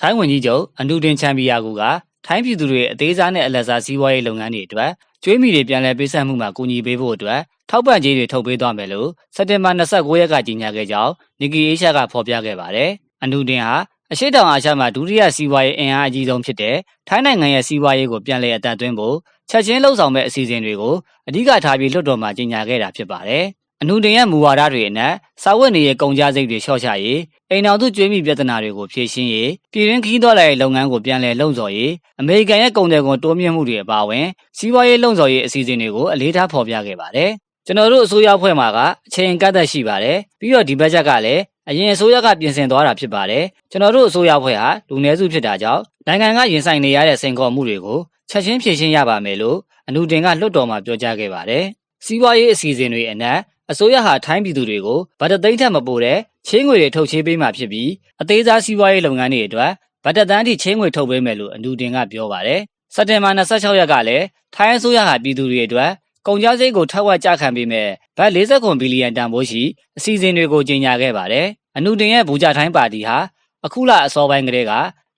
ထိုင်းဝန်ကြီးချုပ်အန်ဒူတင်ချန်ပီယာကူကထိုင်းပြည်သူတွေအသေးစားနဲ့အလတ်စားစီးပွားရေးလုပ်ငန်းတွေအတွက်ကျွေးမြီတွေပြန်လည်ပေးဆပ်မှုမှာကူညီပေးဖို့အတွက်ထောက်ပံ့ကြေးတွေထုတ်ပေးသွားမယ်လို့စက်တင်ဘာ29ရက်ကကြေညာခဲ့ကြောင်းနီကီအေရှာကဖော်ပြခဲ့ပါတယ်။အန်ဒူတင်ဟာအရှိတောင်အာရှမှာဒုတိယစီးပွားရေးအင်အားအကြီးဆုံးဖြစ်တဲ့ထိုင်းနိုင်ငံရဲ့စီးပွားရေးကိုပြန်လည်အတန်သွင်းဖို့ချက်ချင်းလှုပ်ဆောင်မဲ့အစီအစဉ်တွေကိုအဓိကထားပြီးလွှတ်တော်မှာကြေညာခဲ့တာဖြစ်ပါတယ်။ အနုတင်ရဲ့မူဝါဒတွေအနက်စာဝတ်နေရေးကုန်ကြစိတ်တွေလျှော့ချရေးအိမ်တော်သူကျွေးမိပြဿနာတွေကိုဖြေရှင်းရေးပြည်တွင်းခီးသွားလာရေးလုပ်ငန်းကိုပြန်လည်လှုံ့ဆော်ရေးအမေရိကန်ရဲ့ကုန်တယ်ကုန်တိုးမြင့်မှုတွေအပါအဝင်စီးပွားရေးလှုံ့ဆော်ရေးအစီအစဉ်တွေကိုအလေးထားဖော်ပြခဲ့ပါတယ်။ကျွန်တော်တို့အစိုးရအဖွဲ့မှာကအချိန်ကန့်သက်ရှိပါတယ်။ပြီးတော့ဒီဘက်ချက်ကလည်းအရင်အစိုးရကပြင်ဆင်သွားတာဖြစ်ပါတယ်။ကျွန်တော်တို့အစိုးရအဖွဲ့ဟာလူနည်းစုဖြစ်တာကြောင့်နိုင်ငံကရင်ဆိုင်နေရတဲ့စိန်ခေါ်မှုတွေကိုချက်ချင်းဖြေရှင်းရပါမယ်လို့အနုတင်ကလွှတ်တော်မှာပြောကြားခဲ့ပါတယ်။စီးပွားရေးအစီအစဉ်တွေအနက် အစိုးရဟာထိုင်းပြည်သူတွေကိုဗတ်တသိန်းထက်မပိုတဲ့ချင်းငွေတွေထုတ်ချေးပေးမှဖြစ်ပြီးအသေးစားစီးပွားရေးလုပ်ငန်းတွေအတွက်ဗတ်တသန်းထိချင်းငွေထုတ်ပေးမယ်လို့အနုတင်ကပြောပါတယ်။စက်တင်ဘာ26ရက်ကလည်းထိုင်းအစိုးရဟာပြည်သူတွေအတွက်ကုန်ကျစရိတ်ကိုထပ်ဝက်ကြခံပေးမဲ့ဗတ်49ဘီလီယံတန်ဖိုးရှိအစီအစဉ်တွေကိုကြေညာခဲ့ပါတယ်။အနုတင်ရဲ့ဘူဂျာထိုင်းပါတီဟာအခုလအစောပိုင်းကတည်းက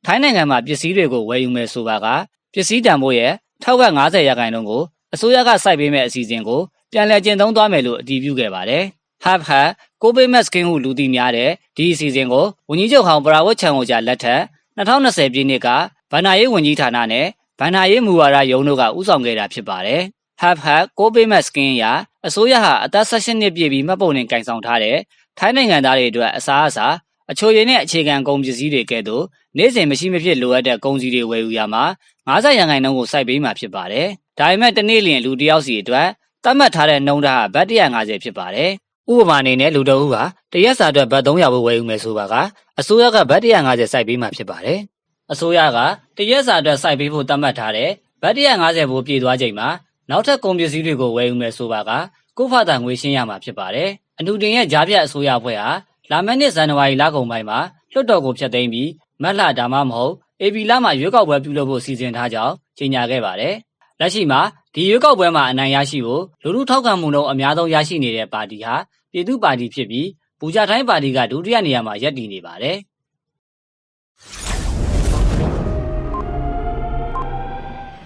ထိုင်းနိုင်ငံမှာပစ္စည်းတွေကိုဝယ်ယူမယ်ဆိုပါကပစ္စည်းတန်ဖိုးရဲ့ထောက်ဝက်90ရာခိုင်နှုန်းကိုအစိုးရကစိုက်ပေးမဲ့အစီအစဉ်ကို ပြန်လည်ကျင့်သုံးသွားမယ်လို့အတည်ပြုခဲ့ပါတယ်။ Hub Hub ကိုဘေးမက်စကင်းဟုလူသိများတဲ့ဒီအစီအစဉ်ကိုဝန်ကြီးချုပ်ဟောင်းပရာဝတ်ချန်ဝဂျာလက်ထက်2020ပြည့်နှစ်ကဗန္နာရေးဝန်ကြီးဌာနနဲ့ဗန္နာရေးမူဝါဒရုံးတို့ကဦးဆောင်ခဲ့တာဖြစ်ပါတယ်။ Hub Hub ကိုဘေးမက်စကင်းရာအစိုးရဟာအသက်16နှစ်ပြည့်ပြီးမှတ်ပုံတင်ကင်ဆောင်ထားတဲ့ထိုင်းနိုင်ငံသားတွေအတွက်အစားအစာအချိုရည်နဲ့အခြေခံကုန်ပစ္စည်းတွေကဲ့သို့နေ့စဉ်မရှိမဖြစ်လိုအပ်တဲ့ကုန်စည်တွေဝယ်ယူရမှာ90ရာခိုင်နှုန်းကိုစိုက်ပေးမှာဖြစ်ပါတယ်။ဒါပေမဲ့တနေ့လျင်လူတစ်ယောက်စီအတွက် သတ်မှတ်ထားတဲ့နှုန်းထားကဘတ်150ဖြစ်ပါတယ်။ဥပမာအနေနဲ့လူတအုပ်ဟာတရက်စာအတွက်ဘတ်300ဘဝယ်ယူမယ်ဆိုပါကအစိုးရကဘတ်150စိုက်ပေးမှာဖြစ်ပါတယ်။အစိုးရကတရက်စာအတွက်စိုက်ပေးဖို့သတ်မှတ်ထားတဲ့ဘတ်150ဘိုးပြည့်သွားချိန်မှာနောက်ထပ်ကုန်ပစ္စည်းတွေကိုဝယ်ယူမယ်ဆိုပါကကိုယ့်ဖာသာငွေရှင်းရမှာဖြစ်ပါတယ်။အနုတင်ရဲ့ကြားပြတ်အစိုးရအဖွဲ့ဟာလာမယ့်နှစ်ဇန်နဝါရီလကုန်ပိုင်းမှာလွှတ်တော်ကိုဖျက်သိမ်းပြီးမတ်လဒါမှမဟုတ်အေပီလမှာရွေးကောက်ပွဲပြုလုပ်ဖို့စီစဉ်ထားကြောင်းကြေညာခဲ့ပါတယ်။ လက်ရှိမှာဒီရွေးကောက်ပွဲမှာအနိုင်ရရှိဖို့လူထုထောက်ခံမှုနှုန်းအများဆုံးရရှိနေတဲ့ပါတီဟာပြည်သူ့ပါတီဖြစ်ပြီးဘူဂျာထိုင်းပါတီကဒုတိယနေရာမှာရပ်တည်နေပါတယ်။